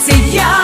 це я.